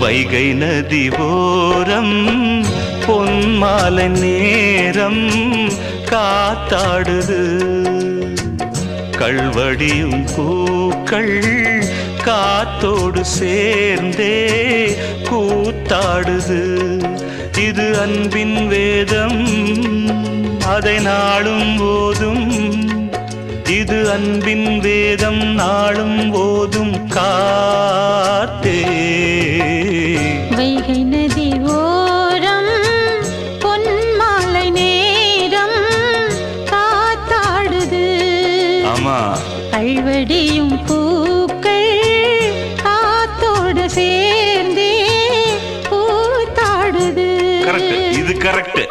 வைகை நதி ஓரம் பொன்மாலை நேரம் காத்தாடுது. கல்வடியும் பூக்கள் காத்தோடு சேர்ந்தே கூத்தாடுது. இது அன்பின் வேதம் அதை நாளும் போதும் இது அன்பின் வேதம் நாளும் போதும் காத்தே. வைகை நதி ஓரம் பொன்மாலை நேரம் காத்தாடுது. ஆமா. கல்வடியும் பூக்கள் காத்தோடு சேர்ந்தே பூத்தாடுது. கரெக்ட் இது கரெக்ட்